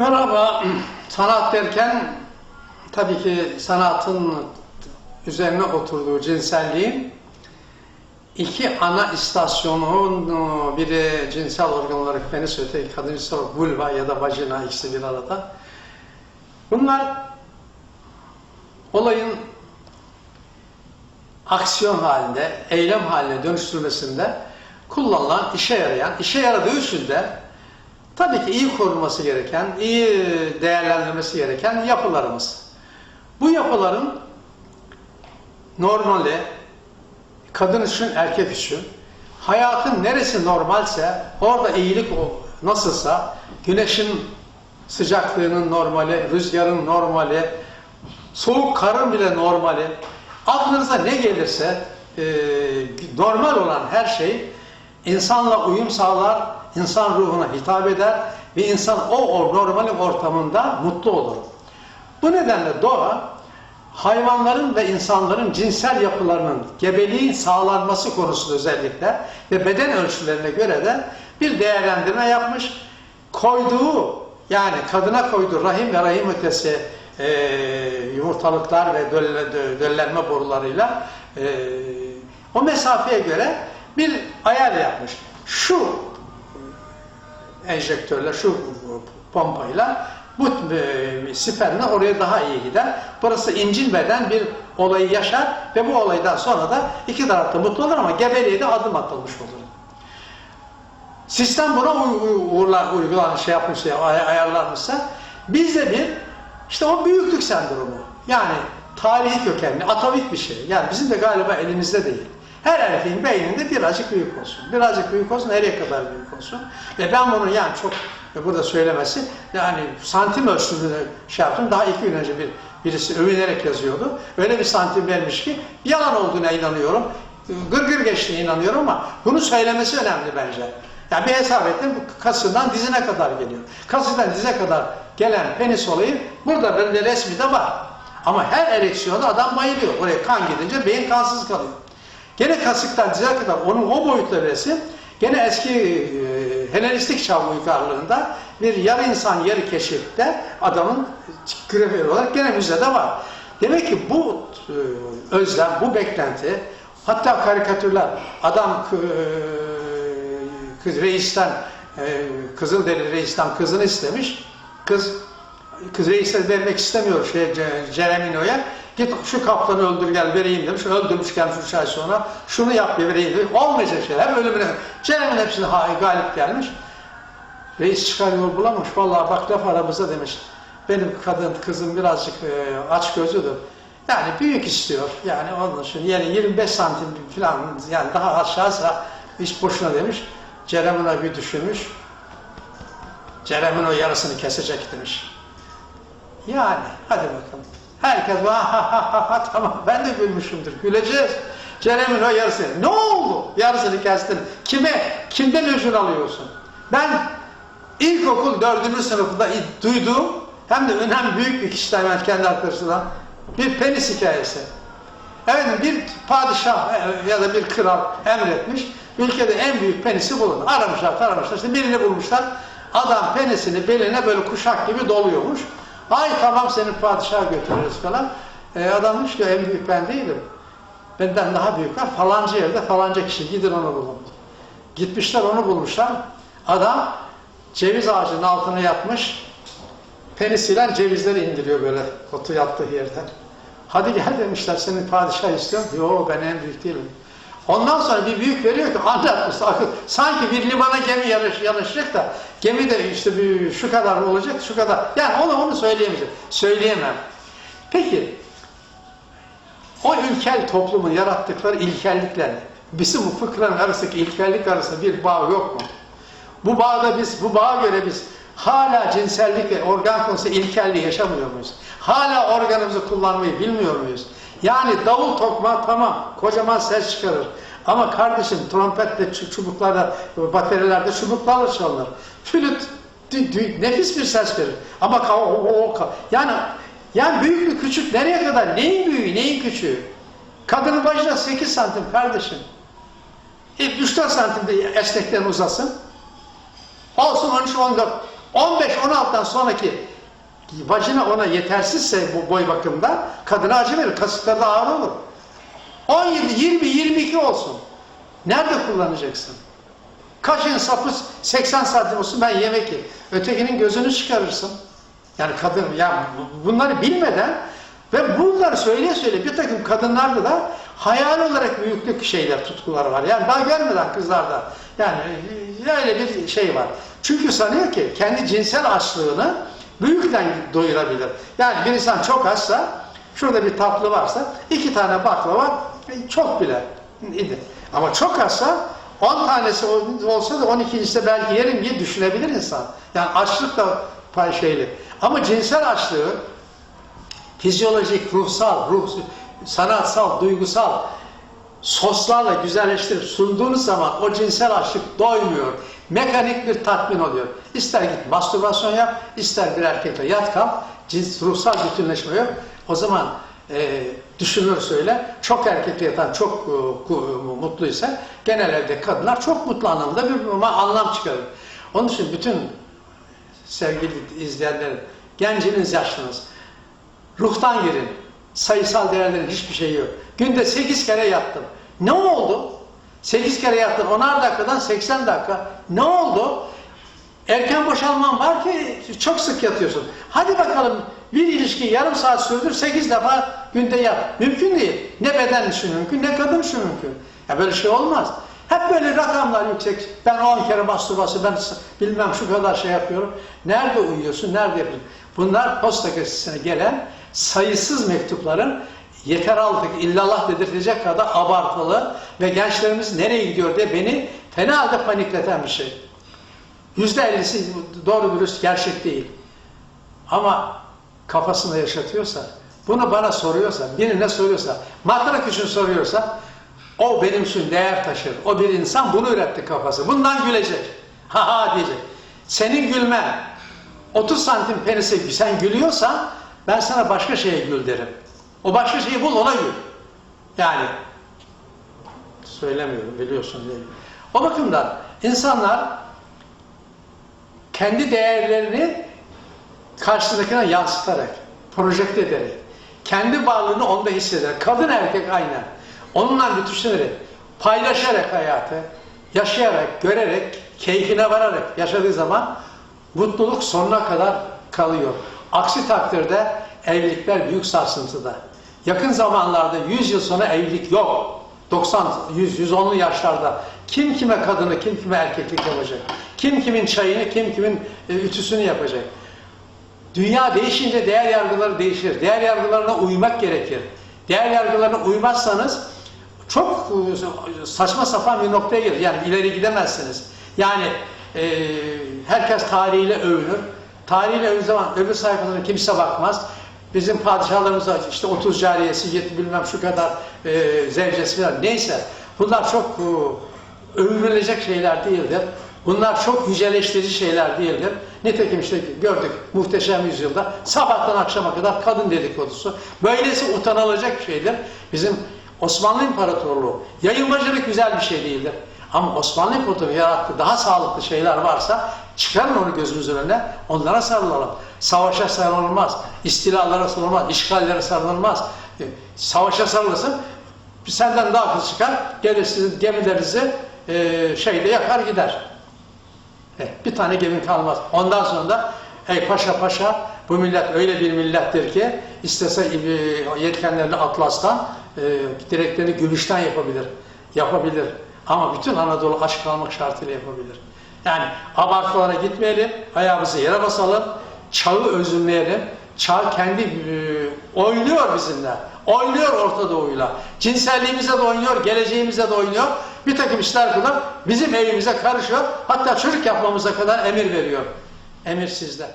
Merhaba. Sanat derken tabii ki sanatın üzerine oturduğu cinselliğin iki ana istasyonun biri cinsel organ olarak penis öteki kadın cinsel vulva ya da vajina ikisi bir arada. Bunlar olayın aksiyon halinde, eylem haline dönüştürmesinde kullanılan, işe yarayan, işe yaradığı için de tabii ki iyi korunması gereken, iyi değerlendirmesi gereken yapılarımız. Bu yapıların normali, kadın için, erkek için, hayatın neresi normalse, orada iyilik nasılsa, güneşin sıcaklığının normali, rüzgarın normali, soğuk karın bile normali, aklınıza ne gelirse e, normal olan her şey insanla uyum sağlar, insan ruhuna hitap eder ve insan o, o normalin ortamında mutlu olur. Bu nedenle doğa hayvanların ve insanların cinsel yapılarının gebeliğin sağlanması konusunda özellikle ve beden ölçülerine göre de bir değerlendirme yapmış. Koyduğu yani kadına koyduğu rahim ve rahim ötesi e, yumurtalıklar ve dölle, dö- döllenme borularıyla e, o mesafeye göre bir ayar yapmış. Şu enjektörle, şu pompayla bu e, spermle oraya daha iyi gider. Burası incinmeden bir olayı yaşar ve bu olaydan sonra da iki tarafta mutlu olur ama gebeliğe de adım atılmış olur. Sistem buna uy- uy- uğurla- uygulan şey yapmış, ay- ayarlanmışsa bizde bir işte o büyüklük sendromu. Yani tarihi kökenli, atavik bir şey. Yani bizim de galiba elimizde değil. Her erkeğin beyninde birazcık büyük olsun. Birazcık büyük olsun, nereye kadar büyük olsun. Ve ben bunu yani çok burada söylemesi, yani santim ölçümünü şey yaptım. Daha iki gün önce bir birisi övünerek yazıyordu. Öyle bir santim vermiş ki yalan olduğuna inanıyorum. Gırgır geçtiğine inanıyorum ama bunu söylemesi önemli bence. Yani bir hesap ettim, kasından dizine kadar geliyor. Kasından dize kadar gelen penis olayı burada bende resmi de var. Ama her ereksiyonda adam bayılıyor. Oraya kan gidince beyin kansız kalıyor. Gene kasıktan dize kadar onun o boyutlu resim gene eski e, Helenistik çağ uygarlığında bir yarı insan yarı keşifte adamın graferi olarak gene müzede var. Demek ki bu e, özlem, bu beklenti hatta karikatürler adam e, reisten e, Kızılderili reisten kızını istemiş. Kız kız reise vermek istemiyor şey Ce- Ceremino'ya. Git şu kaplanı öldür gel vereyim demiş. Öldürmüş gelmiş üç ay sonra. Şunu yap bir vereyim demiş. Olmayacak şeyler ölümüne. Ceremino hepsine ha- galip gelmiş. Reis çıkar yol bulamış. Vallahi bak laf aramızda demiş. Benim kadın kızım birazcık e, aç gözlüdür. Yani büyük istiyor. Yani onun için yani 25 santim falan yani daha aşağısa hiç boşuna demiş. Ceremino bir düşünmüş. Ceremino yarısını kesecek demiş. Yani hadi bakalım. Herkes ha ha ha ha tamam ben de gülmüşümdür. Güleceğiz. Ceremino yarısı. Ne oldu? Yarısını kestin. Kime? Kimden öcünü alıyorsun? Ben ilkokul dördüncü sınıfında duyduğum hem de önemli büyük bir kişiden ben kendi arkadaşımdan bir penis hikayesi. Efendim bir padişah e, ya da bir kral emretmiş. Ülkede en büyük penisi bulun. Aramışlar, taramışlar. İşte birini bulmuşlar. Adam penisini beline böyle kuşak gibi doluyormuş. Ay tamam seni padişaha götürürüz falan. E, adam demiş ki en büyük ben değilim. Benden daha büyük var. Falanca yerde falanca kişi gidin onu bulun. Gitmişler onu bulmuşlar. Adam ceviz ağacının altına yatmış. Penisiyle cevizleri indiriyor böyle otu yattığı yerden. Hadi gel demişler senin padişah istiyorum. Yo ben en büyük değilim. Ondan sonra bir büyük veriyor ki anlatmış. Sanki bir limana gemi yanış, yanaşacak da gemi de işte bir, şu kadar olacak şu kadar. Yani onu onu söyleyemeyeceğim. Söyleyemem. Peki o ilkel toplumun yarattıkları ilkellikler bizim bu fıkranın arasındaki ilkellik arasında bir bağ yok mu? Bu bağda biz, bu bağa göre biz hala cinsellik ve organ konusunda ilkelliği yaşamıyor muyuz? Hala organımızı kullanmayı bilmiyor muyuz? Yani davul tokma tamam, kocaman ses çıkarır. Ama kardeşim trompetle, çu- çubuklarda, bataryelerde çubuklarla çalınır. Flüt nefis bir ses verir. Ama o, o, o- yani yani büyük mü küçük nereye kadar? Neyin büyüğü, neyin küçüğü? Kadının başına 8 santim kardeşim. E, 3-4 santim de esnekten uzasın. Olsun 13-14 15-16'dan sonraki vajina ona yetersizse bu boy bakımda kadına acı verir. Kasıkları da ağır olur. 17, 20, 22 olsun. Nerede kullanacaksın? Kaşın sapı 80 santim olsun ben yemek yerim. Ötekinin gözünü çıkarırsın. Yani kadın, ya bu- bunları bilmeden ve bunları söyleye söyle bir takım kadınlarda da hayal olarak büyüklük şeyler, tutkuları var. Yani daha görmeden kızlarda. Yani e, öyle bir şey var. Çünkü sanıyor ki kendi cinsel açlığını büyükten doyurabilir. Yani bir insan çok açsa, şurada bir tatlı varsa iki tane baklava çok bile. Ama çok açsa 10 tanesi ol- olsa da 12'si de belki yerim diye düşünebilir insan. Yani açlık da şeyli. Ama cinsel açlığı fizyolojik, ruhsal, ruh, sanatsal, duygusal soslarla güzelleştirip sunduğunuz zaman o cinsel açlık doymuyor. Mekanik bir tatmin oluyor. İster git mastürbasyon yap, ister bir erkekle yat kal, cins, ruhsal bütünleşme yok. O zaman e, düşünür söyle, çok erkekle yatan çok e, ku- mutluysa genel evde kadınlar çok mutlu anlamda bir anlam çıkarır. Onun için bütün sevgili izleyenlerim, genciniz, yaşlınız, ruhtan girin. Sayısal değerlerin hiçbir şeyi yok. Günde 8 kere yattım. Ne oldu? 8 kere yattın. 10'ar dakikadan 80 dakika. Ne oldu? Erken boşalman var ki çok sık yatıyorsun. Hadi bakalım bir ilişki yarım saat sürdür 8 defa günde yat. Mümkün değil. Ne beden için mümkün ne kadın için mümkün. Ya böyle şey olmaz. Hep böyle rakamlar yüksek. Ben 10 kere mastürbasyon, ben bilmem şu kadar şey yapıyorum. Nerede uyuyorsun, nerede yapıyorsun? Bunlar posta gazetesine gelen sayısız mektupların yeter aldık illallah dedirtecek kadar abartılı ve gençlerimiz nereye gidiyor diye beni fena halde panikleten bir şey. Yüzde ellisi doğru dürüst gerçek değil. Ama kafasında yaşatıyorsa, bunu bana soruyorsa, birine soruyorsa, matrak için soruyorsa, o benim için değer taşır. O bir insan bunu üretti kafası. Bundan gülecek. Ha ha diyecek. Senin gülmen 30 santim penise sen gülüyorsan ben sana başka şeye gül derim. O başka şeyi bul ona gül. Yani söylemiyorum biliyorsun değil. O bakımdan insanlar kendi değerlerini karşısındakine yansıtarak, projekte ederek, kendi varlığını onda hissederek, kadın erkek aynen, onunla bütüşlenerek, paylaşarak hayatı, yaşayarak, görerek, keyfine vararak yaşadığı zaman mutluluk sonuna kadar kalıyor. Aksi takdirde evlilikler büyük sarsıntıda. Yakın zamanlarda 100 yıl sonra evlilik yok. 90, 100, 110'lu yaşlarda kim kime kadını, kim kime erkeklik yapacak? Kim kimin çayını, kim kimin e, ütüsünü yapacak? Dünya değişince değer yargıları değişir. Değer yargılarına uymak gerekir. Değer yargılarına uymazsanız çok e, saçma sapan bir noktaya gelir. Yani ileri gidemezsiniz. Yani e, herkes tarihiyle övünür. Tarihiyle övündüğü zaman öbür sayfalarına kimse bakmaz. Bizim padişahlarımız var, işte 30 cariyesi, yedi bilmem şu kadar e, zevcesi falan neyse. Bunlar çok e, övünülecek şeyler değildir. Bunlar çok yüceleştirici şeyler değildir. Nitekim işte gördük muhteşem yüzyılda sabahtan akşama kadar kadın dedikodusu. Böylesi utanılacak şeydir. Bizim Osmanlı İmparatorluğu yayılmacılık güzel bir şey değildir. Ama Osmanlı İmparatorluğu yarattığı daha sağlıklı şeyler varsa çıkarın onu gözümüzün önüne onlara sarılalım. Savaşa sarılmaz, istilalara sarılmaz, işgallere sarılmaz. E, Savaşa sarılırsın, senden daha hızlı çıkar, gelir sizin gemilerinizi e, şeyde yakar gider. Eh, Bir tane gemin kalmaz. Ondan sonra da ey paşa paşa bu millet öyle bir millettir ki istese e, yetkenlerini atlastan e, direklerini gümüşten yapabilir. Yapabilir. Ama bütün Anadolu aşk kalmak şartıyla yapabilir. Yani abartılara gitmeyelim, ayağımızı yere basalım, çağı özümleyelim. Çağ kendi e, oynuyor bizimle. Oynuyor Orta Doğu'yla. Cinselliğimize de oynuyor, geleceğimize de oynuyor. Bir takım işler kılar, bizim evimize karışıyor. Hatta çocuk yapmamıza kadar emir veriyor. Emir sizde.